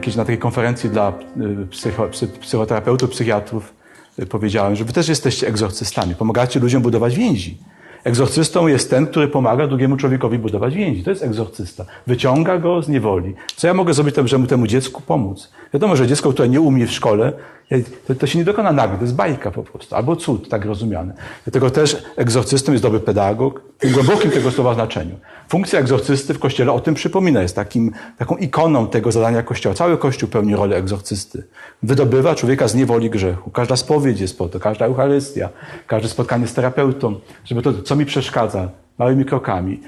Jakieś na takiej konferencji dla y, psycho, psy, psychoterapeutów, psychiatrów y, powiedziałem, że wy też jesteście egzorcystami. Pomagacie ludziom budować więzi. Egzorcystą jest ten, który pomaga drugiemu człowiekowi budować więzi. To jest egzorcysta. Wyciąga go z niewoli. Co ja mogę zrobić, żeby temu dziecku pomóc? Wiadomo, że dziecko, które nie umie w szkole, to, to się nie dokona nagle, to jest bajka po prostu, albo cud tak rozumiany. Dlatego też egzorcystą jest dobry pedagog, w głębokim tego słowa znaczeniu. Funkcja egzorcysty w Kościele o tym przypomina, jest takim, taką ikoną tego zadania Kościoła. Cały Kościół pełni rolę egzorcysty. Wydobywa człowieka z niewoli grzechu. Każda spowiedź jest po to, każda Eucharystia, każde spotkanie z terapeutą, żeby to, co mi przeszkadza, małymi krokami.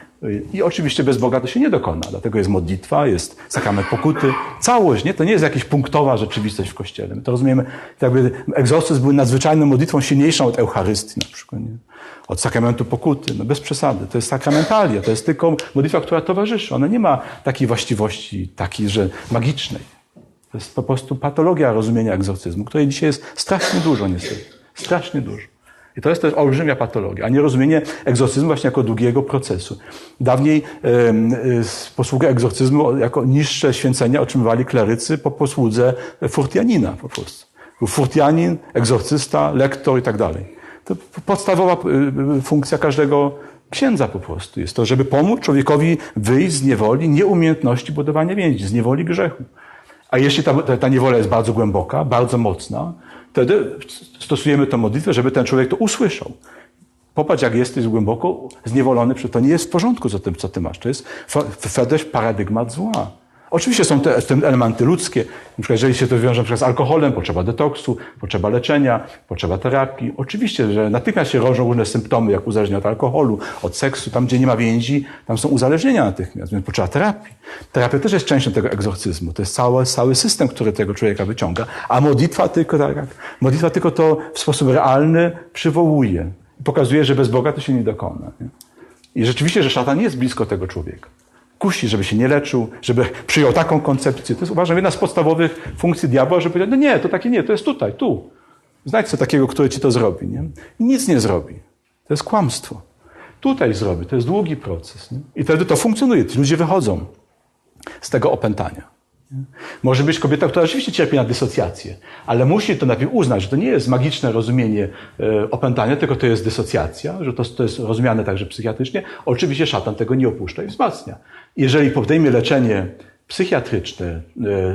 I oczywiście bez Boga to się nie dokona. Dlatego jest modlitwa, jest sakrament pokuty. Całość, nie? To nie jest jakaś punktowa rzeczywistość w Kościele. My to rozumiemy, jakby egzorcyzm był nadzwyczajną modlitwą silniejszą od Eucharystii na przykład. Nie? Od sakramentu pokuty. No bez przesady. To jest sakramentalia. To jest tylko modlitwa, która towarzyszy. Ona nie ma takiej właściwości, takiej, że magicznej. To jest po prostu patologia rozumienia egzorcyzmu, której dzisiaj jest strasznie dużo niestety. Strasznie dużo. I to jest też olbrzymia patologia, a nie rozumienie egzorcyzmu właśnie jako długiego procesu. Dawniej y, posługę egzorcyzmu jako niższe święcenia otrzymywali klerycy po posłudze furtianina po prostu. Furtianin, egzorcysta, lektor i tak dalej. To podstawowa y, funkcja każdego księdza po prostu jest to, żeby pomóc człowiekowi wyjść z niewoli nieumiejętności budowania więzi, z niewoli grzechu. A jeśli ta, ta niewola jest bardzo głęboka, bardzo mocna, wtedy stosujemy tę modlitwę, żeby ten człowiek to usłyszał. Popatrz, jak jesteś głęboko zniewolony, to nie jest w porządku z tym, co ty masz. To jest wtedy paradygmat zła. Oczywiście są te, te elementy ludzkie. Na przykład, jeżeli się to wiąże z alkoholem, potrzeba detoksu, potrzeba leczenia, potrzeba terapii. Oczywiście, że natychmiast się rożą różne symptomy, jak uzależnienie od alkoholu, od seksu. Tam, gdzie nie ma więzi, tam są uzależnienia natychmiast, więc potrzeba terapii. Terapia też jest częścią tego egzorcyzmu. To jest cały, cały system, który tego człowieka wyciąga. A modlitwa tylko, tak, modlitwa tylko to w sposób realny przywołuje. Pokazuje, że bez Boga to się nie dokona. Nie? I rzeczywiście, że szatan jest blisko tego człowieka kusi, żeby się nie leczył, żeby przyjął taką koncepcję. To jest, uważam, jedna z podstawowych funkcji diabła, żeby powiedzieć, no nie, to takie nie, to jest tutaj, tu. Znajdź co takiego, który ci to zrobi. Nie? I nic nie zrobi. To jest kłamstwo. Tutaj zrobi. To jest długi proces. Nie? I wtedy to funkcjonuje. Ci ludzie wychodzą z tego opętania. Może być kobieta, która rzeczywiście cierpi na dysocjację, ale musi to najpierw uznać, że to nie jest magiczne rozumienie e, opętania, tylko to jest dysocjacja, że to, to jest rozumiane także psychiatrycznie. Oczywiście szatan tego nie opuszcza i wzmacnia. Jeżeli podejmie leczenie psychiatryczne e,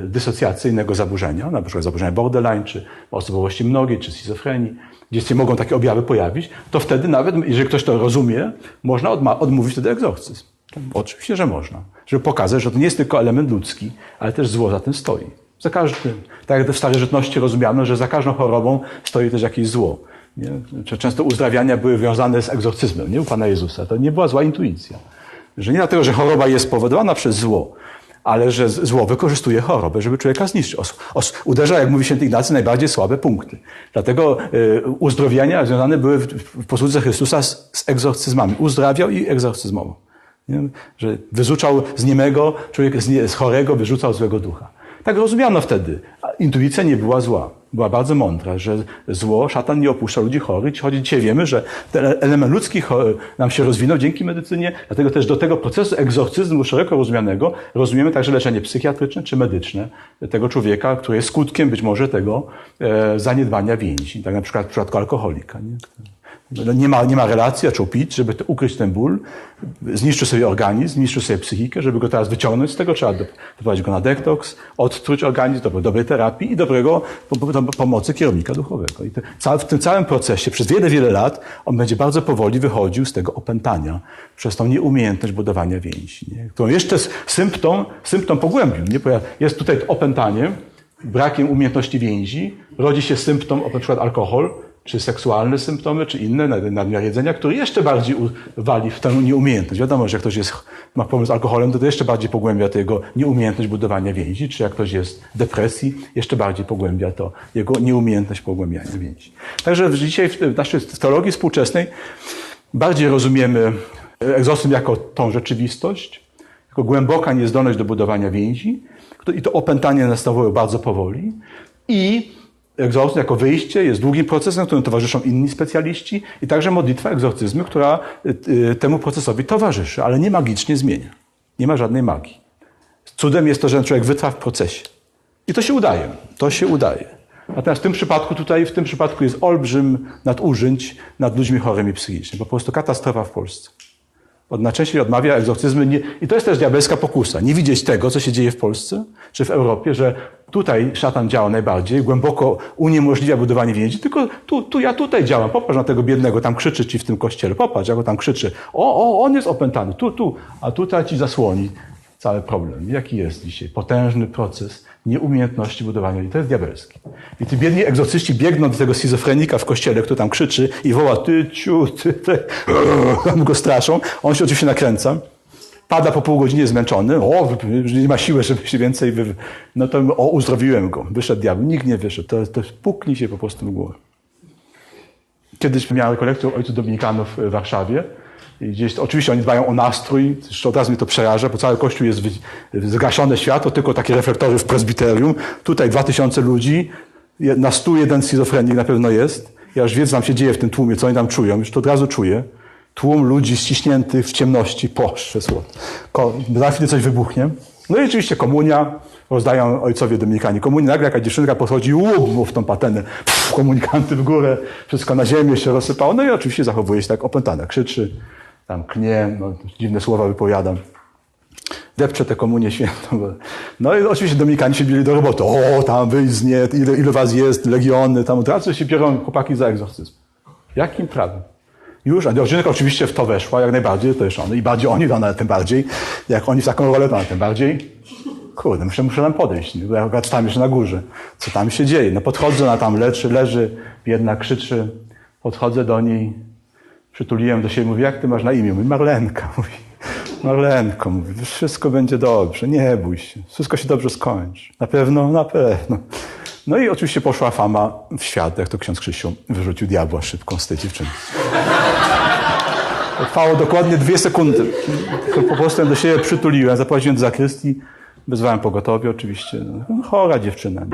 dysocjacyjnego zaburzenia, na przykład zaburzenia borderline, czy osobowości mnogiej, czy schizofrenii, gdzie się mogą takie objawy pojawić, to wtedy nawet, jeżeli ktoś to rozumie, można odmówić wtedy egzorcyzm. Oczywiście, że można. Żeby pokazać, że to nie jest tylko element ludzki, ale też zło za tym stoi. Za każdym, tak jak w starożytności rozumiano, że za każdą chorobą stoi też jakieś zło. Nie? Często uzdrawiania były wiązane z egzorcyzmem, nie u Pana Jezusa. To nie była zła intuicja. Że nie dlatego, że choroba jest spowodowana przez zło, ale że zło wykorzystuje chorobę, żeby człowieka zniszczyć. Os, os, uderza, jak mówi święty Ignacy, najbardziej słabe punkty. Dlatego y, uzdrowienia związane były w, w posłudze Chrystusa z, z egzorcyzmami. Uzdrawiał i egzorcyzmował. Nie? Że wyrzucał z niemego, człowiek z, nie, z chorego wyrzucał złego ducha. Tak rozumiano wtedy. Intuicja nie była zła. Była bardzo mądra, że zło, szatan nie opuszcza ludzi chorych. Choć dzisiaj wiemy, że ten element ludzki nam się rozwinął dzięki medycynie, dlatego też do tego procesu egzorcyzmu szeroko rozumianego rozumiemy także leczenie psychiatryczne czy medyczne tego człowieka, który jest skutkiem być może tego e, zaniedbania więzi. Tak na przykład w przypadku alkoholika. Nie? No, nie ma, nie ma relacji, zaczął pić, żeby ukryć ten ból, zniszczył sobie organizm, zniszczył sobie psychikę, żeby go teraz wyciągnąć z tego, trzeba doprowadzić go na detoks, odtruć organizm, do dobrej terapii i dobrego pomocy kierownika duchowego. I w tym całym procesie przez wiele, wiele lat on będzie bardzo powoli wychodził z tego opętania przez tą nieumiejętność budowania więzi, nie? którą jeszcze symptom, symptom pogłębił. Nie? Jest tutaj opętanie, brakiem umiejętności więzi, rodzi się symptom, na przykład alkohol, czy seksualne symptomy, czy inne, nadmiar jedzenia, który jeszcze bardziej wali w tę nieumiejętność. Wiadomo, że jak ktoś jest, ma problem z alkoholem, to, to jeszcze bardziej pogłębia to jego nieumiejętność budowania więzi, czy jak ktoś jest w depresji, jeszcze bardziej pogłębia to jego nieumiejętność pogłębiania więzi. Także dzisiaj w naszej teologii współczesnej bardziej rozumiemy egzorcyzm jako tą rzeczywistość, jako głęboka niezdolność do budowania więzi, i to opętanie następuje bardzo powoli i egzorcyzm jako wyjście jest długim procesem, którym towarzyszą inni specjaliści i także modlitwa egzorcyzmu, która y, y, temu procesowi towarzyszy, ale nie magicznie zmienia. Nie ma żadnej magii. Cudem jest to, że człowiek wytrwa w procesie. I to się udaje. To się udaje. Natomiast w tym przypadku tutaj, w tym przypadku jest olbrzym nadużyć nad ludźmi chorymi psychicznie. Po prostu katastrofa w Polsce. Od najczęściej odmawia egzorcyzmy. Nie, I to jest też diabelska pokusa. Nie widzieć tego, co się dzieje w Polsce czy w Europie, że tutaj szatan działa najbardziej, głęboko uniemożliwia budowanie więzi, tylko tu, tu ja tutaj działam. Popatrz na tego biednego, tam krzyczy ci w tym kościele. Popatrz, jak on tam krzyczy. O, o, on jest opętany. Tu, tu. A tutaj ci zasłoni cały problem. Jaki jest dzisiaj? Potężny proces nieumiejętności budowania. I to jest diabelski. I ci biedni egzorcyści biegną do tego schizofrenika w kościele, który tam krzyczy i woła ty, ciu, ty, ty. Go straszą. On się oczywiście nakręca. Pada po pół godziny zmęczony. O, nie ma siły, żeby się więcej... Wy... No to o, uzdrowiłem go. Wyszedł diabeł. Nikt nie wyszedł. To, to puknij się po prostu w głowę. Kiedyś miałem rekolekcję ojców dominikanów w Warszawie. Gdzieś, oczywiście oni dbają o nastrój, od razu mnie to przeraża, bo cały kościół jest zgaszone światło, tylko takie reflektory w prezbiterium. Tutaj dwa tysiące ludzi, na stu jeden schizofrenik na pewno jest. Ja już wiem, co tam się dzieje w tym tłumie, co oni tam czują, już to od razu czuję. Tłum ludzi ściśniętych w ciemności, poszcze słowo. Za chwilę coś wybuchnie. No i oczywiście komunia, rozdają ojcowie dominikani komunię. Nagle jakaś dziewczynka podchodzi, łup, w tą patenę, pff, komunikanty w górę, wszystko na ziemię się rozsypało. No i oczywiście zachowuje się tak opętana, krzyczy, tam klnie, no, dziwne słowa wypowiadam. Depcze tę komunię świętą. No i oczywiście Dominikanie się bili do roboty. O, tam wyjść z nie, ile, ile was jest, legiony, tam od razu się biorą chłopaki za egzorcyzm. Jakim prawem? Już, a dziewczynka oczywiście w to weszła, jak najbardziej, to jest on. I bardziej oni, nawet tym bardziej. Jak oni w taką rolę, to tym bardziej. Kurde, muszę, muszę tam podejść, bo ja tam jeszcze na górze. Co tam się dzieje? No podchodzę, ona tam leczy, leży, biedna krzyczy. Podchodzę do niej, przytuliłem do siebie, mówię, jak ty masz na imię? Mówi, Marlenka. Mówi, Marlenko, mówi, wszystko będzie dobrze, nie bój się, wszystko się dobrze skończy. Na pewno, na pewno. No i oczywiście poszła fama w świat, jak to ksiądz Krzysiu wyrzucił diabła szybką z tej dziewczyny. Trwało dokładnie dwie sekundy. Po prostu do siebie przytuliłem, zapłaciłem do zakrystii, wezwałem pogotowie oczywiście. No, chora dziewczyna.